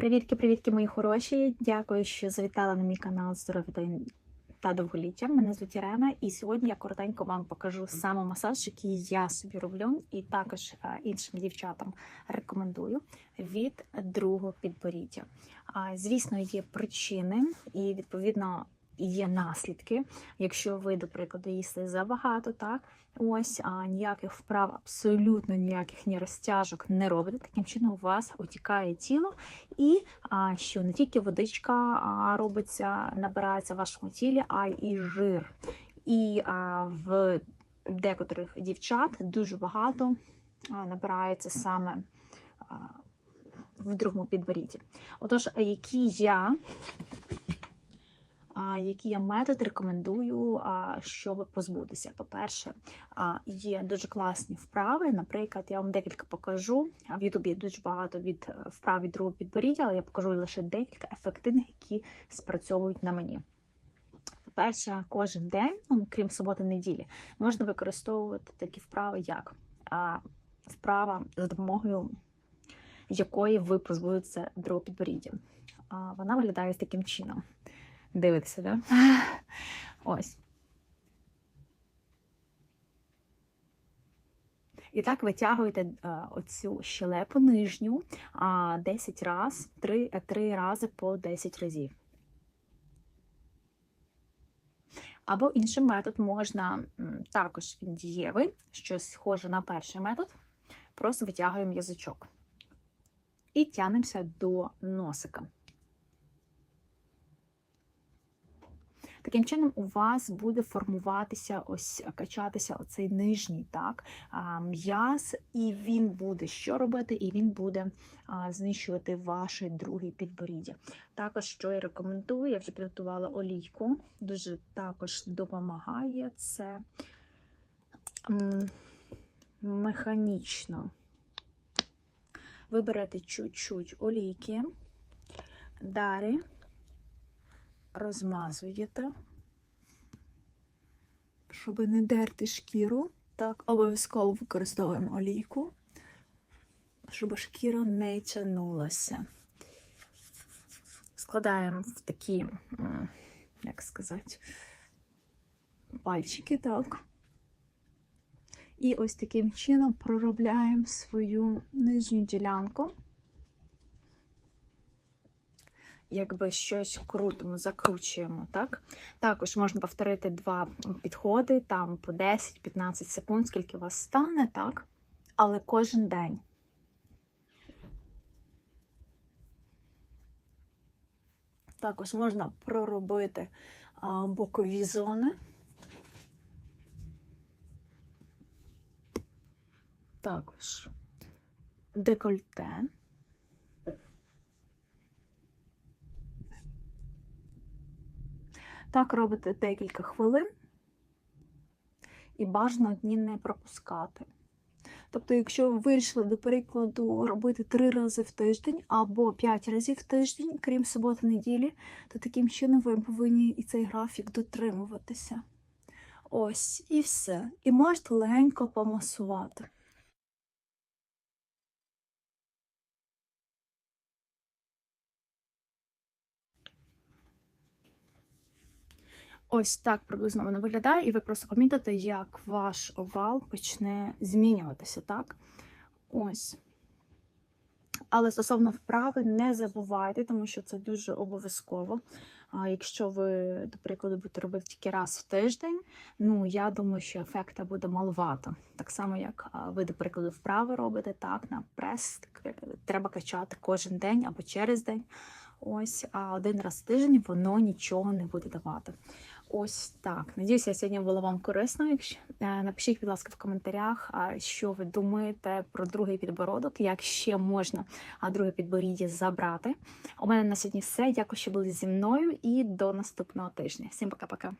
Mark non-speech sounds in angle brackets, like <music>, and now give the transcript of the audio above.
Привітки, привітки, мої хороші. Дякую, що завітали на мій канал Здоров'я та- та довголіття. Мене звуть Ірена, і сьогодні я коротенько вам покажу самомасаж, який я собі роблю, і також е, іншим дівчатам рекомендую від другого підборіддя. Звісно, є причини і відповідно. Є наслідки, якщо ви, до прикладу, їсте забагато, так ось а ніяких вправ, абсолютно ніяких ні розтяжок не робите. Таким чином у вас отікає тіло, і а, що не тільки водичка а, робиться, набирається в вашому тілі, а й жир. І а, в декотрих дівчат дуже багато а, набирається саме а, в другому підборідді. Отож, які я які я метод рекомендую, щоб позбутися. По-перше, є дуже класні вправи. Наприклад, я вам декілька покажу. В Ютубі є дуже багато від е, вправ від другого підборіддя, але я покажу лише декілька ефективних, які спрацьовують на мені. По-перше, кожен день, ну, крім суботи неділі, можна використовувати такі вправи, як вправа за допомогою якої ви позбудетеся другого підборіддя. Вона виглядає таким чином. Дивитися, да? <laughs> Ось. І так витягуєте е, оцю щелепу нижню а, 10 раз, 3, 3 рази по 10 разів. Або інший метод можна також він дієвий, щось схоже на перший метод. Просто витягуємо язичок і тянемося до носика. Таким чином, у вас буде формуватися, ось качатися оцей нижній так, м'яз, і він буде що робити, і він буде знищувати ваше друге підборіддя. Також, що я рекомендую, я вже підготувала олійку, дуже також допомагає це механічно. Ви берете чуть-чуть олійки, далі розмазуєте, щоб не дерти шкіру. Так, обов'язково використовуємо олійку, щоб шкіра не тянулася. Складаємо в такі, як сказати, пальчики, так. І ось таким чином проробляємо свою нижню ділянку якби щось крутимо, закручуємо. так? Також можна повторити два підходи, там по 10-15 секунд, скільки у вас стане, так? Але кожен день. Також можна проробити бокові зони. Також декольте. Так робите декілька хвилин і бажано дні не пропускати. Тобто, якщо ви вирішили, до прикладу, робити три рази в тиждень або п'ять разів в тиждень, крім суботи неділі, то таким чином ви повинні і цей графік дотримуватися. Ось, і все. І можете легенько помасувати. Ось так приблизно воно виглядає, і ви просто помітите, як ваш овал почне змінюватися, так? Ось. Але стосовно вправи, не забувайте, тому що це дуже обов'язково. Якщо ви, до прикладу, будете робити тільки раз в тиждень, ну я думаю, що ефекта буде маловато. Так само, як ви, до прикладу, вправи робите, так, на прес так, треба качати кожен день або через день. Ось, один раз в тиждень воно нічого не буде давати. Ось так. Надіюся, я сьогодні була вам корисно. Якщо е, напишіть, будь ласка, в коментарях, що ви думаєте про другий підбородок, як ще можна друге підборіддя забрати. У мене на сьогодні все. Дякую, що були зі мною, і до наступного тижня. Всім пока-пока.